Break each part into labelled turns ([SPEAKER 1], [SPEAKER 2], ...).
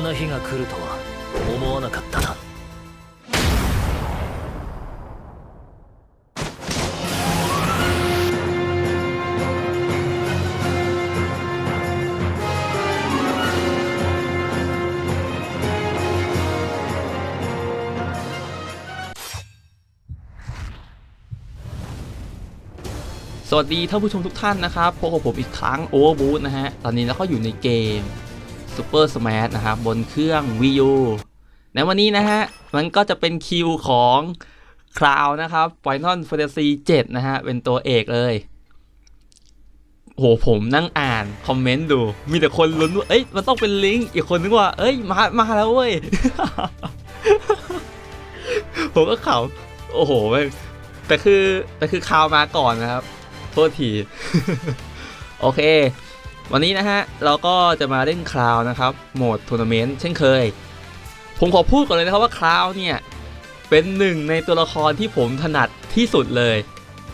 [SPEAKER 1] んな日が来るとは思わなかったな
[SPEAKER 2] สวัสดีท่านผู้ชมทุกท่านนะครับพบกับผมอีกครั้ง Overboot นะฮะ ตอนนี้เราก็อยู่ในเกม Super Smash นะครับบนเครื่อง Wii U ในวันนี้นะฮะ มันก็จะเป็นคิวของคราวนะครับ Final Fantasy 7 นะฮะ เป็นตัวเอกเลยโหผมนั่งอ่านคอมเมนต์ดู มีแต่คนลุ้นว่าเอ้ยมันต้องเป็นลิงก์อีกคนนึกว่า เอ้ยมามาแล้วเว้ย ผมก็เขาโอ้โหแม่งแต่คือแต่คือคราวมาก่อนนะครับ โทษที โอเค วันนี้นะฮะ เราก็จะมาเล่นคราวนะครับ โหมดทัวร์นาเมนต์เช่นเคย ผมขอพูดก่อนเลยนะครับว่าคราวเนี่ย เป็นหนึ่งในตัวละครที่ผมถนัดที่สุดเลย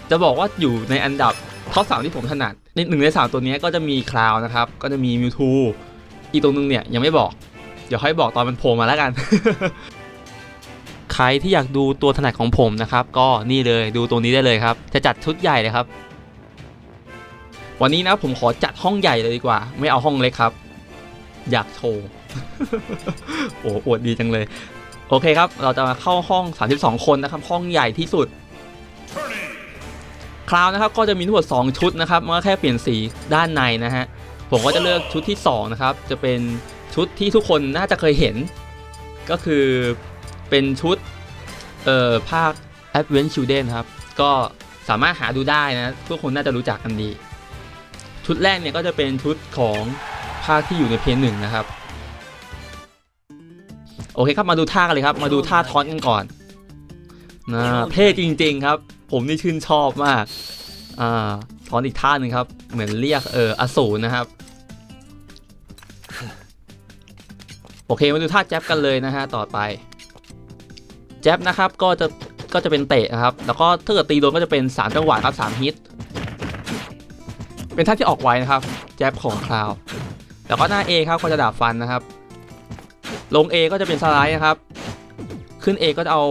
[SPEAKER 2] จะบอกว่าอยู่ในอันดับท็อปสามที่ผมถนัดในหนึ่งในสามตัวนี้ก็จะมีคราวนะครับ ก็จะมีมิวทูอีกตัวหนึงเนี่ยยังไม่บอก เดี๋ยวค่อยบอกตอนมันโผล่มาแล้วกัน ใครที่อยากดูตัวถนัดของผมนะครับ ก็นี่เลยดูตัวนี้ได้เลยครับ จะจัดชุดใหญ่เลยครับ วันนี้นะผมขอจัดห้องใหญ่เลยดีกว่า ไม่เอาห้องเล็กครับ อยากโชว์โอ้อวดดีจังเลย โอเคครับ เราจะมาเข้าห้อง 32 คนนะครับ ห้องใหญ่ที่สุดคราวนะครับก็จะมีทั้งหมด2ชุดนะครับมันก็แค่เปลี่ยนสีด้านในนะฮะผมก็จะเลือกชุดที่2นะครับจะเป็นชุดที่ทุกคนน่าจะเคยเห็น ก็คือเป็นชุดเอ่อภาค Advent Children ครับก็สามารถหาดูได้นะทุกคนน่าจะรู้จักกันดี ชุดแรกเนี่ยก็จะเป็นชุดของภาคที่อยู่ในเพลงหนึ่งนะครับ โอเคครับมาดูท่ากันเลยครับ มาดูท่าทอนกันก่อนนะเท่จริง ๆ ครับ ผมนี่ชื่นชอบมากอ่าทอนอีกท่าหนึ่งครับ เหมือนเรียกเอออสูรนะครับโอเคมาดูท่าแจ๊บกันเลยนะฮะต่อไปแจ๊บนะครับก็จะก็จะเป็นเตะนะครับ แล้วก็ถ้าเกิดตีโดนก็จะเป็น 3 จังหวะครับ3ฮิต เป็นท่าที่ออกไวนะครับแจ๊บของคราว แล้วก็หน้า A ครับก็จะดาบฟันนะครับ ลง A ก็จะเป็นสไลด์นะครับ ขึ้น A ก็จะเอา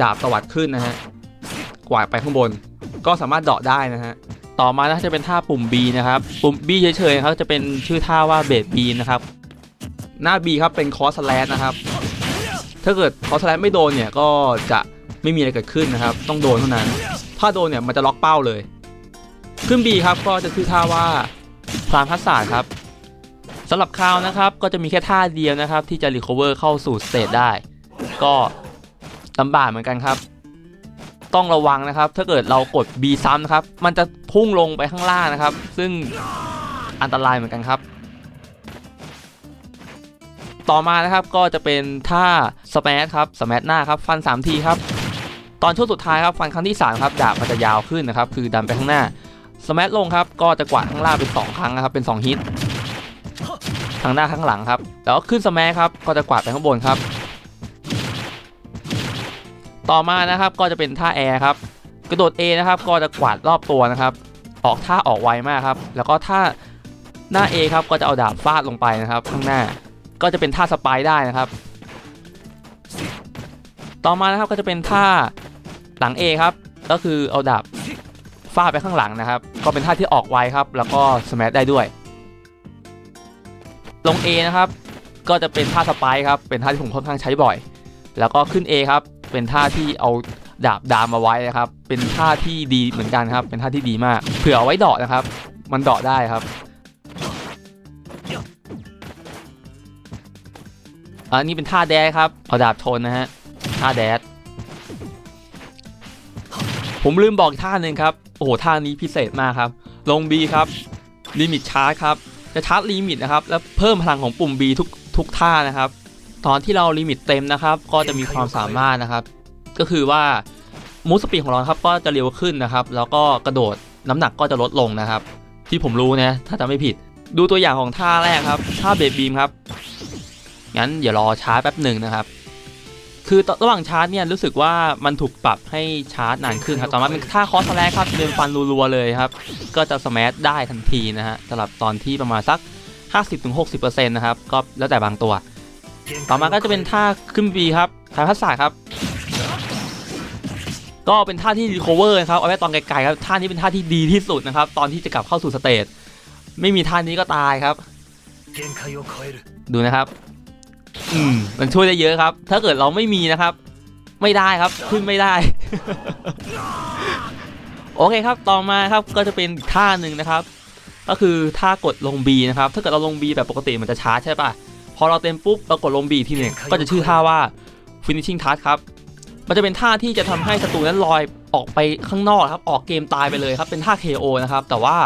[SPEAKER 2] ดาบตวัดขึ้นนะฮะกวาดไปข้างบน ก็สามารถเดาะได้นะฮะต่อมานะจะเป็นท่าปุ่ม B นะครับ ปุ่ม B เฉยๆครับจะเป็นชื่อท่าว่าเบด B นะครับ หน้า B ครับเป็นคอสแลนนะครับ ถ้าเกิดคอสแลนไม่โดนเนี่ยก็จะไม่มีอะไรเกิดขึ้นนะครับ ต้องโดนเท่านั้น ถ้าโดนเนี่ยมันจะล็อกเป้าเลย ขึ้น B ครับก็จะชื่อท่าว่าพรามพัสสาครับสำหรับคราวนะครับก็จะมีแค่ท่าเดียวนะครับ ที่จะรีคอเวอร์เข้าสู่สเตจได้ ก็ลำบากเหมือนกันครับ ต้องระวังนะครับ ถ้าเกิดเรากด B ซ้ำนะครับ มันจะพุ่งลงไปข้างล่างนะครับ ซึ่งอันตรายเหมือนกันครับ ต่อมานะครับก็จะเป็นท่าสแมทครับสแมทหน้าครับฟัน3ทีครับ ตอนช่วงสุดท้ายครับฟันครั้งที่3ครับดาบมันจะยาวขึ้นนะครับ คือดันไปข้างหน้า สแมทลงครับ ก็จะกวาดข้างล่างเป็น 2 ครั้งนะครับ เป็น 2 ฮิต ทางหน้าข้างหลังครับ แล้วก็ขึ้นสแมทครับ ก็จะกวาดไปข้างบนครับ ต่อมานะครับ ก็จะเป็นท่าแอร์ครับ กระโดด A นะครับ ก็จะกวาดรอบตัวนะครับ ออกท่าออกไวมากครับ แล้วก็ท่าหน้า A ครับ ก็จะเอาดาบฟาดลงไปนะครับ ข้างหน้า ก็จะเป็นท่าสปายได้นะครับ ต่อมานะครับ ก็จะเป็นท่าหลัง A ครับ ก็คือเอาดาบ ฟาดไปข้างหลังนะครับ ก็เป็นท่าที่ออกไวครับ แล้วก็สแมทได้ด้วย ลง A นะครับ ก็จะเป็นท่าสปายครับ เป็นท่าที่ผมค่อนข้างใช้บ่อย แล้วก็ขึ้น A ครับ เป็นท่าที่เอาดาบดามมาไว้นะครับ เป็นท่าที่ดีเหมือนกันครับ เป็นท่าที่ดีมาก เผื่อเอาไว้เดาะนะครับ มันเดาะได้ครับอันนี้เป็นท่าแดดครับ เอาดาบชนนะฮะ ท่าแดดผมลืมบอกอีกท่าหนึ่งครับ อ้โหท่านี้พิเศษมากครับ ลง B ครับลิมิตชาร์จครับจะชาร์จลิมิตนะครับแล้วเพิ่มพลังของปุ่ม B ทุกทุกท่านะครับ ตอนที่เราลิมิตเต็มนะครับ ก็จะมีความสามารถนะครับ ก็คือว่ามูสปีดของเราครับก็จะเร็วขึ้นนะครับ แล้วก็กระโดดน้ำหนักก็จะลดลงนะครับ ที่ผมรู้นะถ้าจะไม่ผิด ดูตัวอย่างของท่าแรกครับท่าเบบีมครับงั้นเดี๋ยวรอชาร์จแป๊บหนึ่งนะครับ คือระหว่างชาร์จเนี่ยรู้สึกว่ามันถูกปรับให้ชาร์จนานขึ้นครับ ต่อมาเป็นท่าคอสแลกครับเดินฟันรัวๆเลยครับ ก็จะสมัชได้ทันทีนะฮะสำหรับตอนที่ประมาณสัก 50-60%นะครับ ก็แล้วแต่บางตัว ต่อมาก็จะเป็นท่าขึ้นบีครับทายพัสสาครับ ก็เป็นท่าที่รีโคอเวอร์ครับ เอาไว้ตอนไกลๆครับ ท่านี้เป็นท่าที่ดีที่สุดนะครับ ตอนที่จะกลับเข้าสู่สเตจ ไม่มีท่านี้ก็ตายครับ ดูนะครับ อืมมันช่วยได้เยอะครับ ถ้าเกิดเราไม่มีนะครับ ไม่ได้ครับขึ้นไม่ได้ โอเคครับต่อมาครับก็จะเป็นอีกท่าหนึ่งนะครับ ก็คือท่ากดลง B นะครับ ถ้าเกิดเราลง B แบบปกติมันจะช้าใช่ปะพอเราเต็มปุ๊บเรากดลง B ทีหนึ่งก็จะชื่อท่าว่า finishing touch ครับมันจะเป็นท่าที่จะทำให้ศัตรูนั้นลอยออกไปข้างนอกครับ ออกเกมตายไปเลยครับ เป็นท่า KO นะครับ แต่ว่า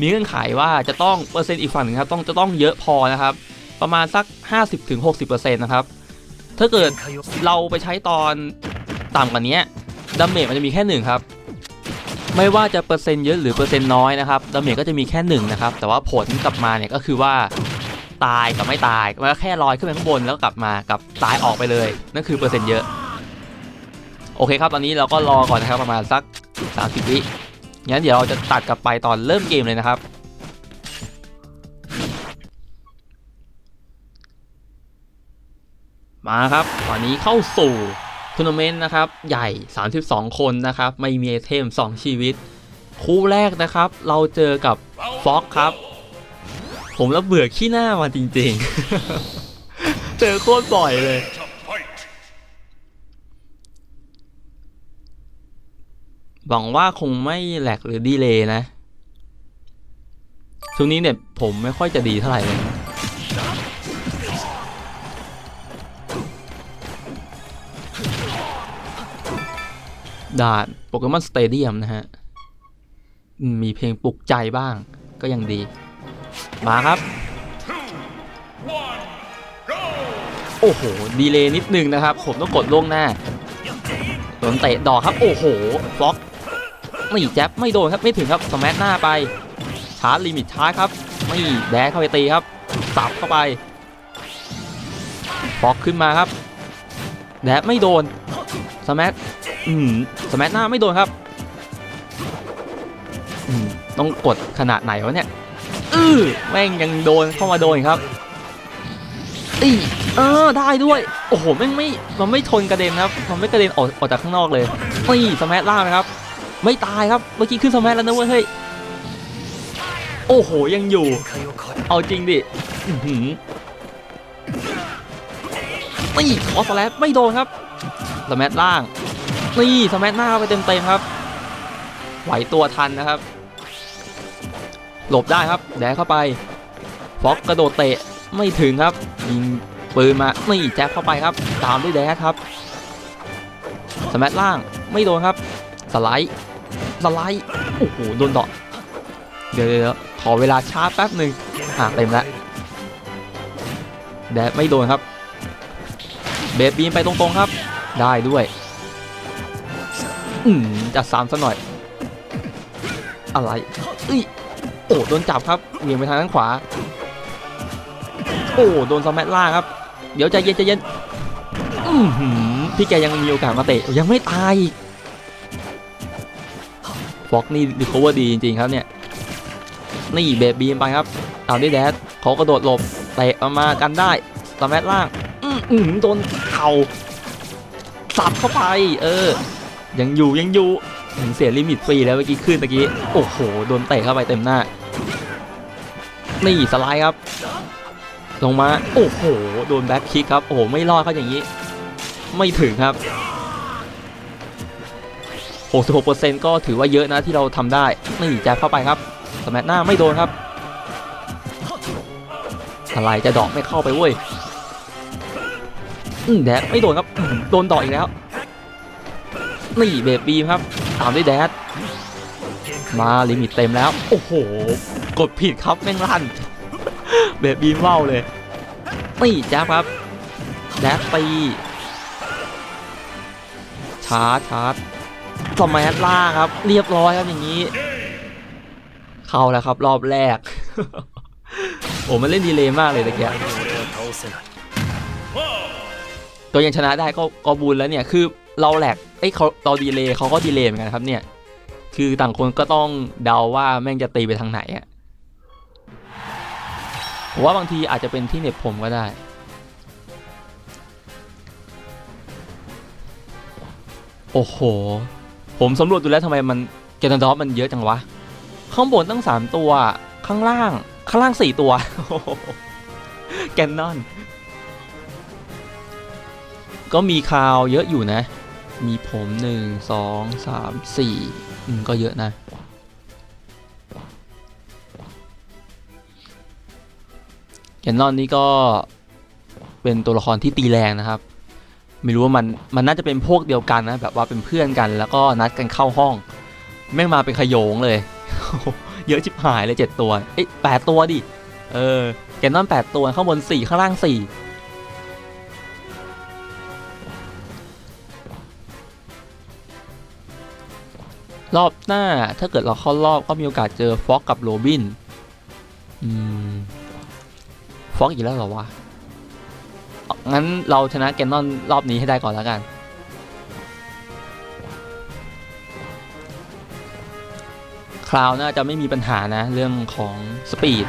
[SPEAKER 2] มีเงื่อนไขว่าจะต้องเปอร์เซ็นต์อีกฝั่งหนึ่งครับ ต้องจะต้องเยอะพอนะครับ ประมาณสัก 50-60%นะครับ ถ้าเกิดเราไปใช้ตอนต่ำกว่านี้ดาเมจมันจะมีแค่หนึ่งครับ ไม่ว่าจะเปอร์เซ็นต์เยอะหรือเปอร์เซ็นต์น้อยนะครับดาเมจก็จะมีแค่หนึ่งนะครับ แต่ว่าผลกลับมาเนี่ยก็คือว่าตายกับไม่ตายมันก็แค่ลอยขึ้นไปข้างบนแล้วกลับมากับตายออกไปเลย นั่นคือเปอร์เซ็นต์เยอะ โอเคครับ ตอนนี้เราก็รอก่อนนะครับประมาณสัก 30 วิงั้นเดี๋ยวเราจะตัดกลับไปตอนเริ่มเกมเลยนะครับ มาครับตอนนี้เข้าสู่ทัวร์นาเมนต์นะครับใหญ่ 32 คนนะครับ ไม่มีไอเทม 2 ชีวิต คู่แรกนะครับ เราเจอกับฟ็อกครับ ผมแล้วเบื่อขี้หน้ามาจริงๆ เจอโคตรบ่อยเลย หวังว่าคงไม่แหลกหรือดีเลยนะ ช่วงนี้เนี่ยผมไม่ค่อยจะดีเท่าไหร่เลย ด่านโปเกมอนสเตเดียมนะฮะ มีเพลงปลุกใจบ้างก็ยังดี มาครับ โอ้โห ดีเลย์นิดนึงนะครับ ผมต้องกดล่วงหน้าโดนเตะดอกครับ โอ้โหฟล็อกไม่แจ๊บไม่โดนครับไม่ถึงครับสมัทหน้าไปชาร์จลิมิตชาร์จครับ ไม่แดกเข้าไปตีครับสับเข้าไปฟล็อกขึ้นมาครับแดกไม่โดนสมัทอืม สมัชหน้าไม่โดนครับต้องกดขนาดไหนวะเนี่ยอือแม่งยังโดนเข้ามาโดนครับอีเออได้ด้วย โอ้โหแม่งไม่มันไม่ทนกระเด็นครับ มันไม่กระเด็นออกออกจากข้างนอกเลยนี่สมัชล่างนะครับ ไม่ตายครับเมื่อกี้ขึ้นสมัชแล้วนะเว้ยเฮ้ยโอ้โหยังอยู่ เอาจริงดิไม่ขอสแลปไม่โดนครับสมัชล่าง นี่สมัหน้าเข้าไปเต็มๆครับ ไหวตัวทันนะครับ หลบได้ครับ แดกเข้าไปฟ็อกกระโดดเตะไม่ถึงครับ ยิงปืนมานี่แจ็คเข้าไปครับ ตามด้วยแดกครับ สมัล่างไม่โดนครับ สไลด์ สไลด์ โอ้โห โดนเดอกเดี๋ยวเดี๋ยวขอเวลาชาร์จแป๊บหนึ่งอะเต็มแล้ว แดดไม่โดนครับ เบสบีมไปตรงๆครับ ได้ด้วย อืมจัดสามซะหน่อย อะไรอุ้ยโอ้โดนจับครับเหวี่ยงไปทางด้านขวา โอ้โดนสแมัล่างครับ เดี๋ยวใจเย็นใจเย็นอือหือพี่แกยังมีโอกาสมาเตะยังไม่ตายอีกฟอกนี่รีคอเวอร์ดีจริงๆครับเนี่ยนี่เบบีมไปครับตามด้วยแดดเขากระโดดหลบเตะออกมากันได้สแมัล่าง อืออือโดนเข่าสับเข้าไป เออ ยังอยู่ยังอยู่ถึงเสียลิมิตฟรีแล้วเมื่อกี้ขึ้นเมื่อกี้ โอ้โห โดนเตะเข้าไปเต็มหน้า นี่สไลด์ครับ ลงมา โอ้โห โดนแบ็คคิกครับ โอ้โห ไม่รอดเขาอย่างนี้ ไม่ถึงครับ 66%ก็ถือว่าเยอะนะที่เราทำได้ นี่แจ็บเข้าไปครับ สมัหน้าไม่โดนครับ อะไรจะดอกไม่เข้าไปเว้ยแดดไม่โดนครับ โดนดอกอีกแล้ว นี่เบบีครับ ตามด้วยแดดมาลิมิตเต็มแล้ว โอ้โห กดผิดครับแม่งลั่น เบบีเมาเลยนี่แจ๊บครับ แดดตีชาร์จชาร์จสมัยล่าครับ เรียบร้อยครับอย่างนี้ เข้าแล้วครับ รอบแรก โอ้มันเล่นดีเลยมากเลยตะเกียก็ยังชนะได้ก็ก็บุญแล้วเนี่ยคือ เราแหลกเอ้ยเขาเราดีเลย์เขาก็ดีเลย์เหมือนกันครับเนี่ย คือต่างคนก็ต้องเดาว่าแม่งจะตีไปทางไหนอะผมว่าบางทีอาจจะเป็นที่เน็บผมก็ได้ โอ้โห ผมสำรวจดูแล้วทำไมมันเกตันดอฟมันเยอะจังวะ ข้างบนตั้งสามตัว ข้างล่าง ข้างล่างสี่ตัว แกนนอน ก็มีคาวเยอะอยู่นะ มีผมหนึ่งสองสามสี่อืมก็เยอะนะแกนนอนนี่ก็เป็นตัวละครที่ตีแรงนะครับ ไม่รู้ว่ามันมันน่าจะเป็นพวกเดียวกันนะ แบบว่าเป็นเพื่อนกันแล้วก็นัดกันเข้าห้อง แม่งมาเป็นขยงเลย เยอะชิบหายเลยเจ็ดตัว เอ้ยแปดตัวดิ เออแกนนอนแปดตัวข้างบนสี่ข้างล่างสี่ รอบหน้าถ้าเกิดเราเข้ารอบก็มีโอกาสเจอฟ็อกกับโรบินอืมฟ็อกอีกแล้วเหรอวะงั้นเราชนะแกนนอนรอบนี้ให้ได้ก่อนแล้วกันคราวน่าจะไม่มีปัญหานะเรื่องของสปีด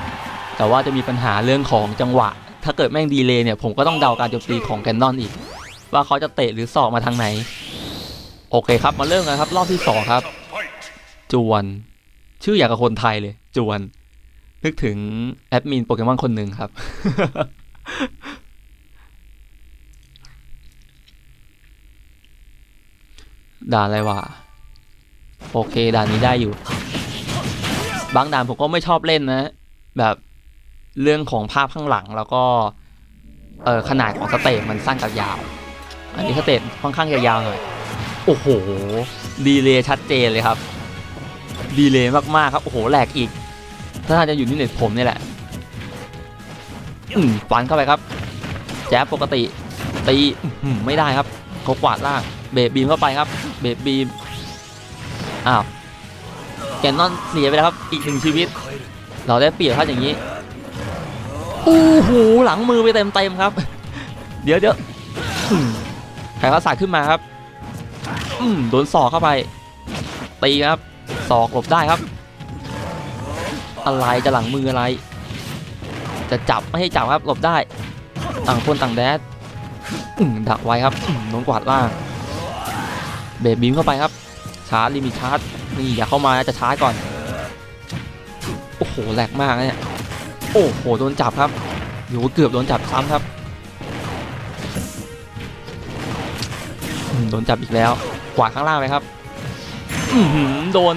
[SPEAKER 2] แต่ว่าจะมีปัญหาเรื่องของจังหวะ ถ้าเกิดแม่งดีเลย์เนี่ยผมก็ต้องเดาการโจมตีของแกนนอนอีก ว่าเขาจะเตะหรือสอกมาทางไหน โอเคครับมาเริ่มกันครับ รอบที่สองครับ จวน ชื่ออย่างกับคนไทยเลย จวน นึกถึงแอดมินโปเกมอนคนหนึ่งครับ ด่านอะไรวะ โอเค ด่านนี้ได้อยู่ บางด่านผมก็ไม่ชอบเล่นนะ แบบเรื่องของภาพข้างหลังแล้วก็เออขนาดของสเตจมันสั้นกับยาว อันนี้สเตจค่อนข้างยาวๆหน่อย โอ้โห ดีเลยชัดเจนเลยครับ ดีเลยมากๆครับ โอ้โหแหลกอีก ถ้าท่านจะอยู่นี่เน็ผมนี่แหละฟันเข้าไปครับ แจ๊บปกติตีไม่ได้ครับเขากวาดล่างเบบีมเข้าไปครับ เบบีมอ้าวแกนนอนเสียไปแล้วครับ อีกหนึ่งชีวิต เราได้เปลี่ยนท่าอย่างนี้โอ้โหหลังมือไปเต็มเต็มครับ เดี๋ยวเดี๋ยวไข่ข้าสาดขึ้นมาครับ อืมโดนสอกเข้าไป ตีครับ ศอกหลบได้ครับ อะไรจะหลังมืออะไร จะจับไม่ให้จับครับหลบได้ ต่างคนต่างแดดดักไว้ครับโดนกวาดล่าง เบรบีมเข้าไปครับ ชาร์จลิมิชาร์จนี่อย่าเข้ามานะจะชาร์จก่อน โอ้โหแหลกมากเนี่ย โอ้โหโดนจับครับอยู่เกือบโดนจับซ้ำครับโดนจับอีกแล้ว กวาดข้างล่างไปครับ โดน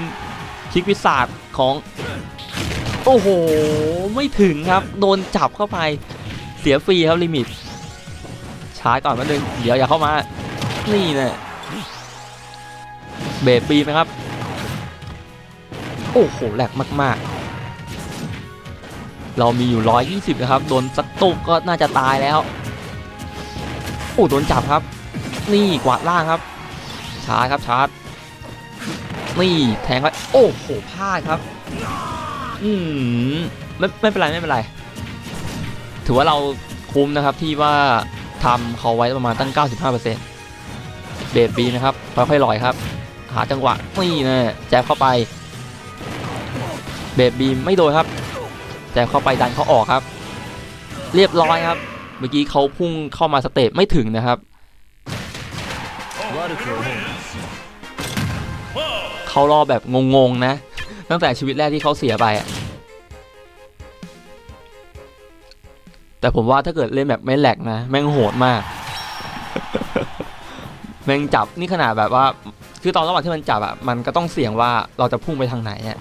[SPEAKER 2] คลิกวิสาดของ โอ้โห ไม่ถึงครับ โดนจับเข้าไป เสียฟรีครับลิมิตชาร์จก่อนแป๊บนึงเดี๋ยวอย่าเข้ามา นี่แน่เบรปีไหมครับ โอ้โหแหลกมาก ๆ เรามีอยู่ 120 นะครับ โดนสักตุกก็น่าจะตายแล้ว โอ้โดนจับครับ นี่กวาดล่างครับ ชาร์จครับชาร์จ นี่แทงไล้วโอ้โหพลาดครับ อืมไม่ไม่เป็นไรไม่เป็นไร ถือว่าเราคุ้มนะครับที่ว่าทำเขาไว้ประมาณตั้ง 95%เบรดบีนะครับค่อยๆลอยครับ หาจังหวะนี่นะแจ็บเข้าไป เบรดบีไม่โดนครับแจ็บเข้าไปดันเขาออกครับ เรียบร้อยครับ เมื่อกี้เขาพุ่งเข้ามาสเตปไม่ถึงนะครับ เขารอแบบงงๆนะ ตั้งแต่ชีวิตแรกที่เขาเสียไปอะแต่ผมว่าถ้าเกิดเล่นแบบไม่แหลกนะ แม่งโหดมาก แม่งจับนี่ขนาดแบบว่า คือตอนระหว่างที่มันจับอะมันก็ต้องเสี่ยงว่าเราจะพุ่งไปทางไหนอะ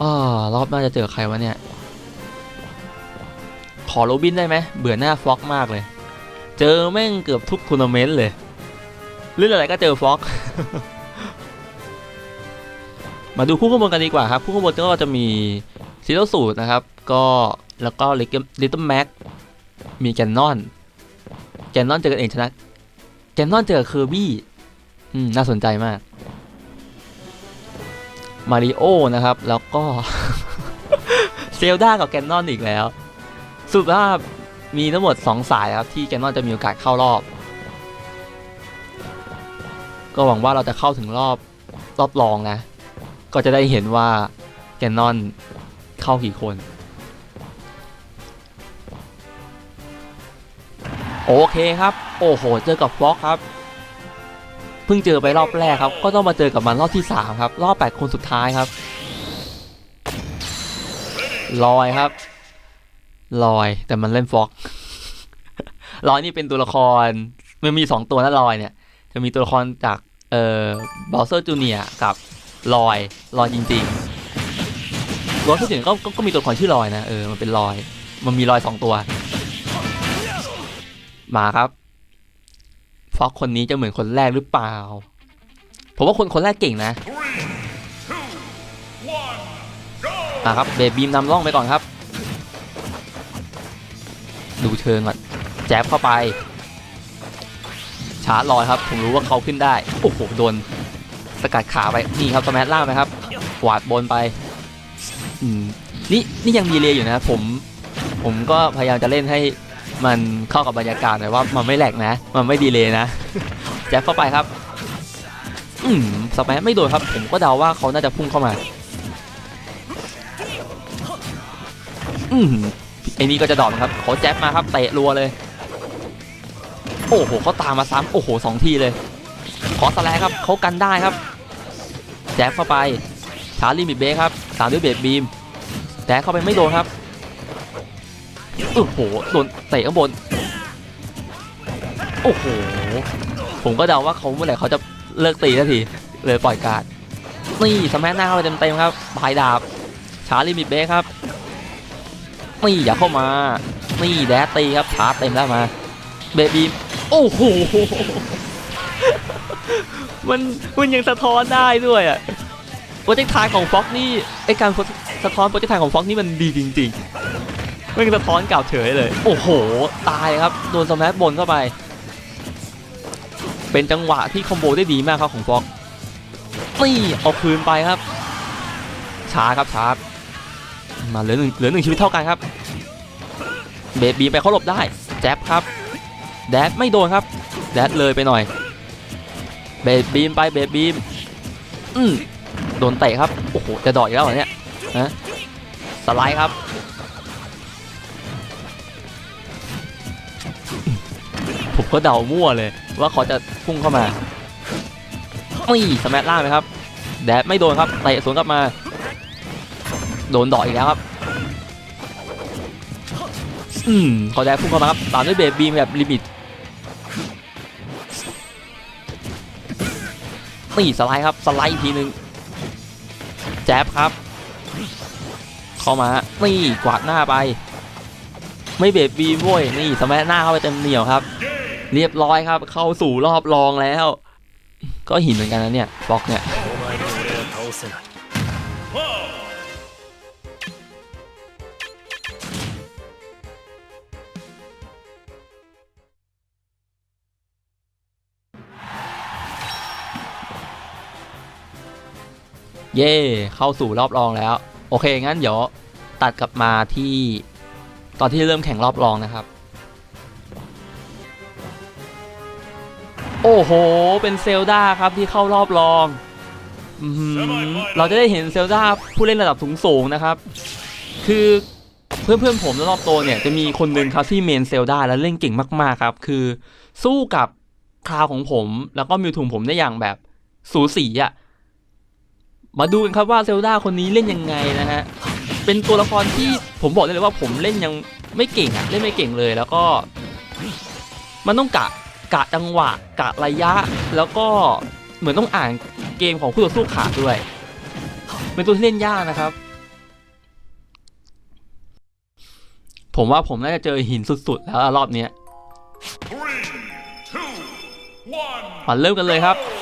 [SPEAKER 2] อ้อรอบหน้าจะเจอใครวะเนี่ย ขอโรบินได้ไหมเบื่อหน้าฟล็อกมากเลย เจอแม่งเกือบทุกทัวร์นาเมนต์เลย เรื่องอะไรก็เจอฟ็อก มาดูคู่ข้างบนกันดีกว่าครับ คู่ข้างบนก็จะมีซีโรสูตรนะครับ ก็แล้วก็ลิตเติ้ลแม็กมีแกนนอนแกนนอนเจอกันเองชนะ แกนนอนเจอเคอร์บี้อืมน่าสนใจมาก มาริโอนะครับ แล้วก็ เซลดากับแกนนอนอีกแล้ว สุดว่ามีทั้งหมด 2 สายครับ ที่แกนนอนจะมีโอกาสเข้ารอบ ก็หวังว่าเราจะเข้าถึงรอบรอบรองนะ ก็จะได้เห็นว่าแกนนอนเข้ากี่คน โอเคครับ โอ้โห เจอกับฟ็อกครับ เพิ่งเจอไปรอบแรกครับ ก็ต้องมาเจอกับมันรอบที่ 3 ครับ รอบ 8 คนสุดท้ายครับ ลอยครับ ลอยแต่มันเล่นฟอกลอยนี่เป็นตัวละครมันมี 2 ตัวนะลอยเนี่ย จะมีตัวละครจาก เอ่อบอสเซอร์จูเนียกับลอยลอยจริงๆบอสเซอร์จูเนียก็ก็ก็มีตัวละครชื่อลอยนะเออมันเป็นลอย มันมีลอยสองตัว มาครับฟอกคนนี้จะเหมือนคนแรกหรือเปล่า ผมว่าคนคนแรกเก่งนะ มาครับเบบีมนำร่องไปก่อนครับ ดูเชิงก่อนแจ๊บเข้าไป ชาร์จลอยครับ ผมรู้ว่าเขาขึ้นได้ โอ้โห โดน สกัดขาไป นี่ครับสมัล่างไหมครับกวาดบนไป อืม นี่นี่ยังมีเลยอยู่นะผม ผมก็พยายามจะเล่นให้มันเข้ากับบรรยากาศหน่อยว่ามันไม่แหลกนะ มันไม่ดีเลยนะ แจ็คเข้าไปครับ อืมสมัไม่โดนครับ ผมก็เดาว่าเขาน่าจะพุ่งเข้ามา อืมไอ้นี่ก็จะดอกนครับขาแจ็บมาครับเตะรัวเลย โอ้โหเขาตามมาซ้ำโอ้โหสองทีเลย ขอสแลครับเขากันได้ครับแจ็บเข้าไปชาร์ลีมิดเบสครับตามด้วยเบดบีมแจ็บเข้าไปไม่โดนครับโอ้โหโดนเตะข้างบนโอ้โหผมก็เดาว่าเขาเมื่อไหร่เขาจะเลิกตีสักทีเลยปล่อยการ์ดนี่สแมัหน้าเข้าไปเต็มๆครับปลายดาบชาร์ลีมิดเบสครับนี่อย่าเข้ามานี่แดดตีครับชาร์เต็มแล้วมาเบบีม โอ้โห มันมันยังสะท้อนได้ด้วยอะโปรเจกต์ทายของฟ็อกนี่ไอการสะท้อนโปรเจกต์ทายของฟ็อกนี่มันดีจริงๆมันสะท้อนเก่าเฉยเลย โอ้โห ตายครับ โดนสแมับนเข้าไป เป็นจังหวะที่คอมโบได้ดีมากครับของฟ็อกนี่เอาคืนไปครับ ช้าครับช้ามาเหลือหนึ่งเหลือหนึ่งชีวิตเท่ากันครับ เบบีไปเขาหลบได้ แจ๊บครับ แดดไม่โดนครับ แดดเลยไปหน่อย เบบีมไปเบบีม อืมโดนเตะครับ โอ้โห จะดอกอีกแล้วเหรอเนี่ยฮะสไลด์ครับ ผมก็เดามั่วเลย ว่าเขาจะพุ่งเข้ามานี่สแมัล่างไหมครับ แดดไม่โดนครับเตะสวนกลับมา โดนดอกอีกแล้วครับอืมขอแดดพุ่งเข้ามาครับตามด้วยเบบีมแบบลิมิต นี่สไลด์ครับสไลด์อีกทีหนึ่งแจ๊บครับ เข้ามานี่กวาดหน้าไป ไม่เบบีมโว้ยนี่สมัหน้าเข้าไปเต็มเหนียวครับ เรียบร้อยครับ เข้าสู่รอบรองแล้ว ก็หินเหมือนกันนะเนี่ยบล็อกเนี่ย เย่เข้าสู่รอบรองแล้ว โอเค งั้นเดี๋ยวตัดกลับมาที่ตอนที่เริ่มแข่งรอบรองนะครับ โอ้โห เป็นเซลดาครับที่เข้ารอบรองอื้อหือเราจะได้เห็นเซลดาผู้เล่นระดับสูงสูงๆนะครับ คือเพื่อนเพื่อนๆผมรอบโตวเนี่ยจะมีคนหนึ่งครับที่เมนเซลดาแล้วเล่นเก่งมากๆครับ คือสู้กับคราวของผมแล้วก็มิวทูมผมได้อย่างแบบสูสีอะ มาดูกันครับว่าเซลดาคนนี้เล่นยังไงนะฮะ เป็นตัวละครที่ผมบอกได้เลยว่าผมเล่นยังไม่เก่งอะเล่นไม่เก่งเลยแล้วก็ มันต้องกะกะจังหวะกะระยะ แล้วก็เหมือนต้องอ่านเกมของผู้ต่อสู้ขาดด้วย เป็นตัวที่เล่นยากนะครับ ผมว่าผมน่าจะเจอหินสุดๆ แล้วรอบเนี้ย
[SPEAKER 3] Three, two, one.
[SPEAKER 2] มาเริ่มกันเลยครับอื้อหือ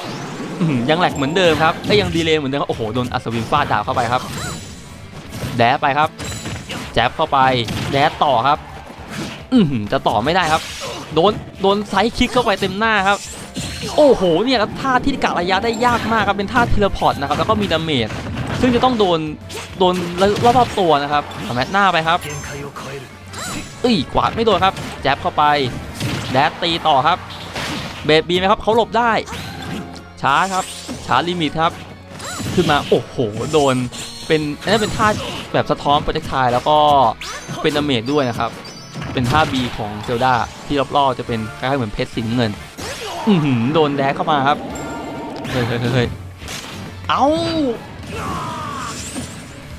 [SPEAKER 2] ยังแหลกเหมือนเดิมครับและยังดีเลย์เหมือนเดิมครับโอ้โหโดนอัศวินฟาดดาวเข้าไปครับ แดบไปครับ แจ็บเข้าไป แดบต่อครับ อืจะต่อไม่ได้ครับ โดนโดนไซคิกเข้าไปเต็มหน้าครับ โอ้โหเนี่ยท่าที่กะระยะได้ยากมากครับเป็นท่าทีลพอร์ตนะครับแล้วก็มีดาเมจซึ่งจะต้องโดนโดนรอบๆตัวนะครับทำแมตหน้าไปครับเอ้ยกวาดไม่โดนครับ แจ็บเข้าไป แดดตีต่อครับ เบดบีไหมครับเขาหลบได้ ช้าครับช้าลิมิตครับ ขึ้นมาโอ้โหโดนเป็นอันนี้เป็นท่าแบบสะท้อนโปรเจกทายแล้วก็เป็นดาเมจด้วยนะครับ เป็นท่า B ของเซลดาที่รอบๆจะเป็นคล้ายๆเหมือนเพชรสีเงิน อือหือโดนแดกเข้ามาครับเฮ้ยเฮ้ยเฮ้ยเอา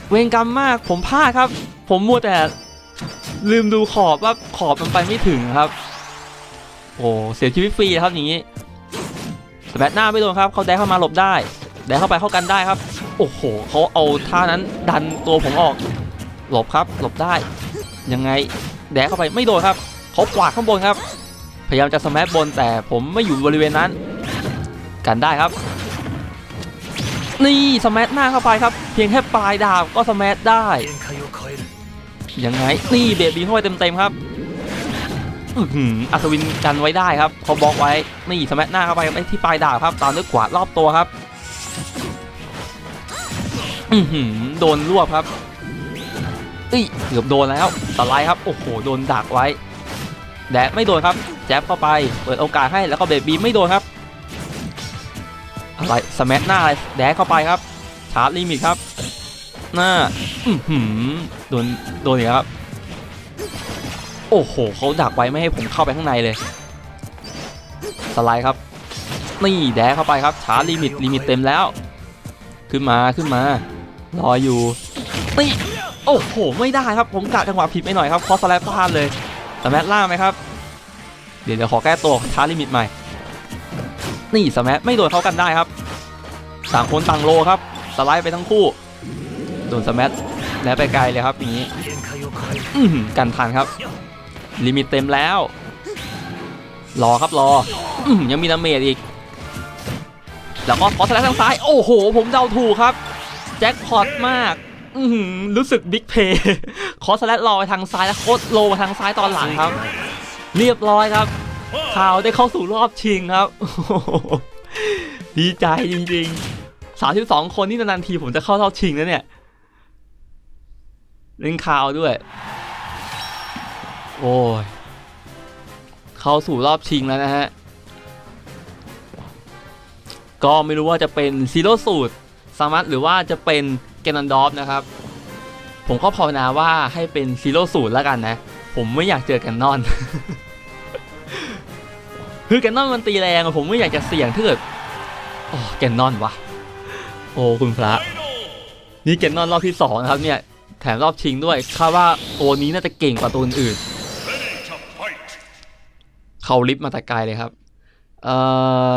[SPEAKER 2] เวรกรรมมากผมพลาดครับ ผมมัวแต่ลืมดูขอบว่าขอบมันไปไม่ถึงครับ โอ้เสียชีวิตฟรีครับอย่างนี้ แบตหน้าไม่โดนครับเขาแดกเข้ามาหลบได้แดกเข้าไปเข้ากันได้ครับ โอ้โหเขาเอาท่านั้นดันตัวผมออก หลบครับหลบได้ ยังไงแดกเข้าไปไม่โดนครับเขากวาดข้างบนครับ พยายามจะสมัชบนแต่ผมไม่อยู่บริเวณนั้น กันได้ครับ นี่สมัชหน้าเข้าไปครับ เพียงแค่ปลายดาบก็สมัชได้ ยังไงนี่เบบีเข้าไปเต็มๆครับ อัศวินกันไว้ได้ครับเขาบล็อกไว้นี่สมัหน้าเข้าไปไอ้ที่ปลายดาบครับ ตามด้วยกวารอบตัวครับอือหือโดนรวบครับอีเกือบโดนแล้วสไลด์ครับโอ้โหโดนดักไว้แดกไม่โดนครับ แจ๊บเข้าไปเปิดโอกาสให้แล้วก็เบบีไม่โดนครับอะไรสมัหน้าอะไรแดกเข้าไปครับชาร์จลิมิตครับหน้าอือหือโดนโดนอีกแล้วครับ โอ้โหเขาดักไว้ไม่ให้ผมเข้าไปข้างในเลย สไลด์ครับ นี่แดกเข้าไปครับชาลิมิตลิมิตเต็มแล้ว ขึ้นมาขึ้นมารออยู่นี่โอ้โห ไม่ได้ครับผมกะจังหวะผิดไปหน่อยครับคอสไลด์พลาดเลยสมัตล่าไหมครับ เดี๋ยวเดี๋ยวขอแก้ตัวชาลิมิตใหม่ นี่สมัตไม่โดนเขากันได้ครับต่างคนต่างโลครับสไลด์ไปทั้งคู่โดนสมัตแล้วไปไกลเลยครับอย่างนี้กันทันครับ ลิมิตเต็มแล้ว รอครับรออยังมีดาเมจอีก แล้วก็ขอสลด์ทางซ้าย โอ้โห ผมเดาถูกครับ แจ็คพอตมากรู้สึกบิ๊กเพย์ขอสลด์รอไปทางซ้ายแล้วโคตรโลมาทางซ้ายตอนหลังครับ เรียบร้อยครับข่าวได้เข้าสู่รอบชิงครับ ดีใจจริงๆ32คนนี่นานๆทีผมจะเข้ารอบชิงแล้วเนี่ย เล่นข่าวด้วย โอ้ย เข้าสู่รอบชิงแล้วนะฮะ ก็ไม่รู้ว่าจะเป็นซีโร่สูตรสามัตหรือว่าจะเป็นเกนันดอฟนะครับ ผมก็ภาวนาว่าให้เป็นซีโร่สูตรแล้วกันนะ ผมไม่อยากเจอแกันนอน คือแกนนอนมันตีแรงอะผมไม่อยากจะเสี่ยงถ้าเกิดโอ้แกนนอนวะ โอ้คุณพระ นี่แกนนอนรอบที่สองนะครับเนี่ย แถมรอบชิงด้วยคาดว่าตัวนี้น่าจะเก่งกว่าตัวอื่น เขาลิฟต์มาแต่ไกลเลยครับเอ่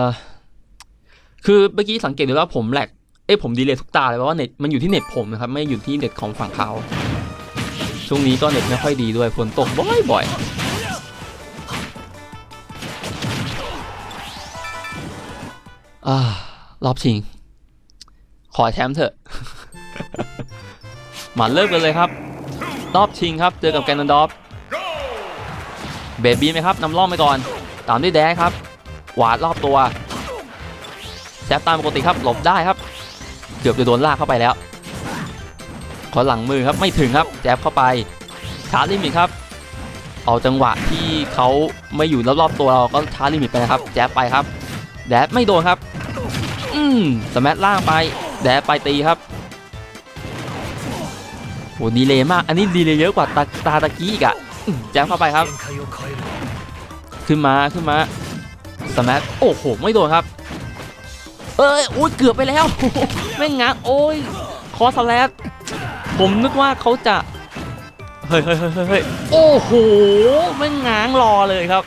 [SPEAKER 2] อคือเมื่อกี้สังเกตดูว่าผมแหลกเอ้ยผมดีเลยทุกตาเลยเพราะว่าเน็ตมันอยู่ที่เน็ตผมนะครับ ไม่อยู่ที่เน็ตของฝั่งเขาช่วงนี้ก็เน็ตไม่ค่อยดีด้วยฝนตกบ่อยๆอ่ารอบชิง ขอแชมป์เถอะ มาเริ่มกันเลยครับ รอบชิงครับ เจอกับแกนนดอฟ เบบี้ไหมครับนำร่องไปก่อน ตามด้วยแดกครับหวาดรอบตัวแซฟตามปกติครับหลบได้ครับ เกือบจะโดนลากเข้าไปแล้ว ขอหลังมือครับไม่ถึงครับแจบเข้าไปชาร์ลิมิตครับ เอาจังหวะที่เขาไม่อยู่รอบๆตัวเราก็ชาร์ลิมิตไปนะครับ แจบไปครับ แดดไม่โดนครับ อืมสมัล่างไป แดดไปตีครับโหดีเลยมาก อันนี้ดีเลยเยอะกว่าตาตาตะกี้อีกอะ แจ้ดเข้าไปครับ ขึ้นมาขึ้นมาสมัตโอ้โหไม่โดนครับ เอ้ยโอ้ยเกือบไปแล้วไม่งงักโอ้ยคอสแลตผมนึกว่าเขาจะเฮ้ยเฮ้ยเฮ้ยโอ้โหไม่ง้างรอเลยครับ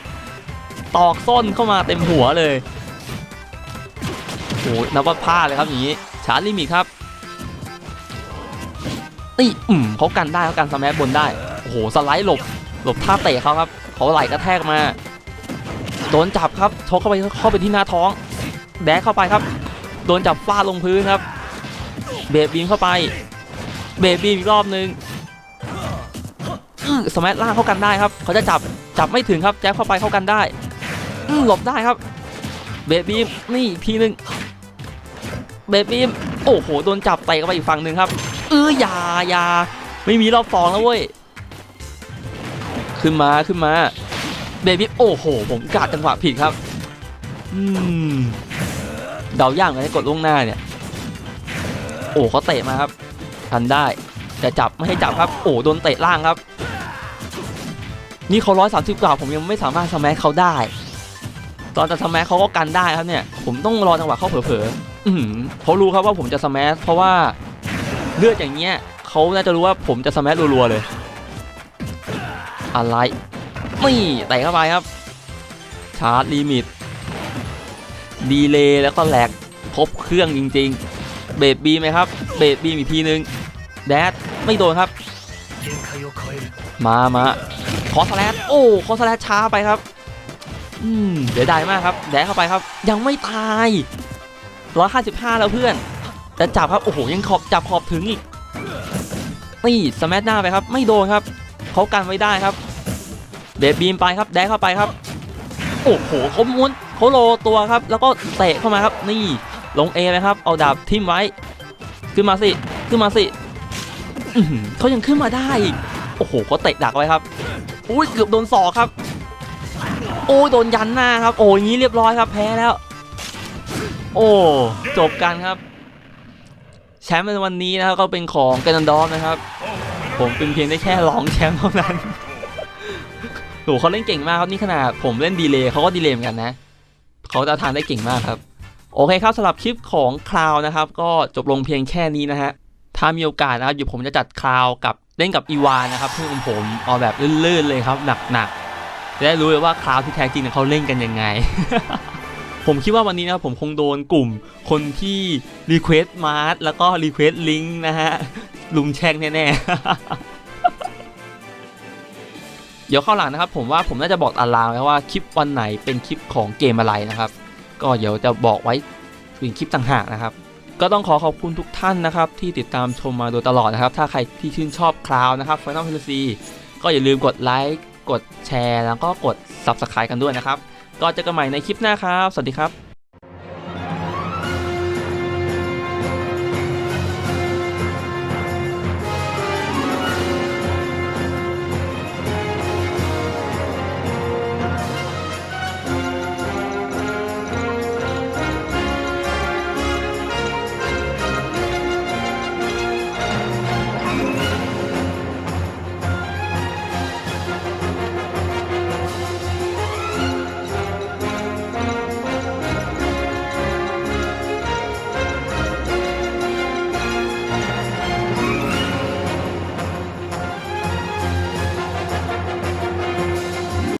[SPEAKER 2] ตอกซ้นเข้ามาเต็มหัวเลยโอ้นับว่าพลาดเลยครับอย่างนี้ชาร์ลีมีครับตีอืมเขากันได้เขากันสมัตบนได้โอ้โหสไลด์หลบ หลบท่าเตะเขาครับเขาไหลกระแทกมาโดนจับครับชกเข้าไปเข้าไปที่หน้าท้อง แดกเข้าไปครับ โดนจับฟาดลงพื้นครับ เบบีมเข้าไป เบบีมอีกรอบนึงสมัยล่างเข้ากันได้ครับ เขาจะจับจับไม่ถึงครับแจ็คเข้าไปเข้ากันได้หลบได้ครับ เบบีมนี่อีกทีนึงเบบีมโอ้โหโดนจับเตะเข้าไปอีกฝั่งหนึ่งครับ เอออย่าอย่าไม่มีรอบสองแล้วเว้ย ขึ้นมาขึ้นมาเบบี้โอ้โห ผมกาดจังหวะผิดครับ อืมเดาย่างเลยให้กดล่วงหน้าเนี่ย โอ้เขาเตะมาครับ ทันได้แต่จับไม่ให้จับครับ โอ้โดนเตะล่างครับ นี่เขาร้อยสามสิบกว่าผมยังไม่สามารถสแมัเขาได้ ตอนจะสแมัเขาก็กันได้ครับเนี่ย ผมต้องรอจังหวะเขาเผลอๆเขารู้ครับว่าผมจะสแมัเพราะว่าเลือดอย่างเงี้ยเขาน่าจะรู้ว่าผมจะสแมัรัวๆเลย อะไรไม่แต่เข้าไปครับ ชาร์จลิมิต ดีเลย์แล้วก็แหลกพบเครื่องจริง ๆ เบรบีไหมครับ เบรบีอีกทีนึง แดดไม่โดนครับ มามาคอสแลชโอ้คอสแลชช้าไปครับ อืมเดี๋ยวได้มากครับ แดดเข้าไปครับ ยังไม่ตายร้้อยหาสิบห้าแล้วเพื่อนแต่จับครับ โอ้โห ยังขอบจับขอบถึงอีกนี่สมัชหน้าไปครับ ไม่โดนครับ เขากันไว้ได้ครับเบรดบีมไปครับ แดดเข้าไปครับ โอ้โหเขาม้วนเขาโลตัวครับ แล้วก็เตะเข้ามาครับ นี่ลงเอไหครับ เอาดาบทิ่มไว้ ขึ้นมาสิ ขึ้นมาสิเขายังขึ้นมาได้อีกโอ้โหเขาเตะดักไว้ครับ อุ้ยเกือบโดนศอกครับ โอ้โดนยันหน้าครับ โอ้ยงี้เรียบร้อยครับ แพ้แล้ว โอ้จบกันครับ แชมป์ในวันนี้นะครับก็เป็นของกนันดอฟนะครับ ผมเป็นเพียงได้แค่รองแชมป์เท่านั้นโหเขาเล่นเก่งมากครับนี่ขนาดผมเล่นดีเลย์เขาก็ดีเลย์เหมือนกันนะเขาจะทานได้เก่งมากครับ โอเคครับสำหรับคลิปของคลาวนะครับ ก็จบลงเพียงแค่นี้นะฮะถ้ามีโอกาสนะครับเดี๋ยวผมจะจัดคลาวกับเล่นกับอีวานนะครับเพื่อนของผมเอาแบบลื่นๆเลยครับหนักๆจะได้รู้เลยว่าคลาวที่แท้จริงเนี่ยเขาเล่นกันยังไง ผมคิดว่าวันนี้นะครับผมคงโดนกลุ่มคนที่รีเควสต์มาร์แล้วก็รีเควสต์ลิงก์นะฮะลุมแช่งแน่ๆ เดี๋ยวเข้าหลังนะครับ ผมว่าผมน่าจะบอกตาราไว้ว่าคลิปวันไหนเป็นคลิปของเกมอะไรนะครับ ก็เดี๋ยวจะบอกไว้เป็นคลิปต่างหากนะครับก็ต้องขอขอบคุณทุกท่านนะครับ ที่ติดตามชมมาโดยตลอดนะครับ ถ้าใครที่ชื่นชอบคลาวนะครับ Final Fantasy ก็อย่าลืมกดไลค์กดแชร์ แล้วก็กด Subscribe กันด้วยนะครับ ก็เจอกันใหม่ในคลิปหน้าครับ สวัสดีครับ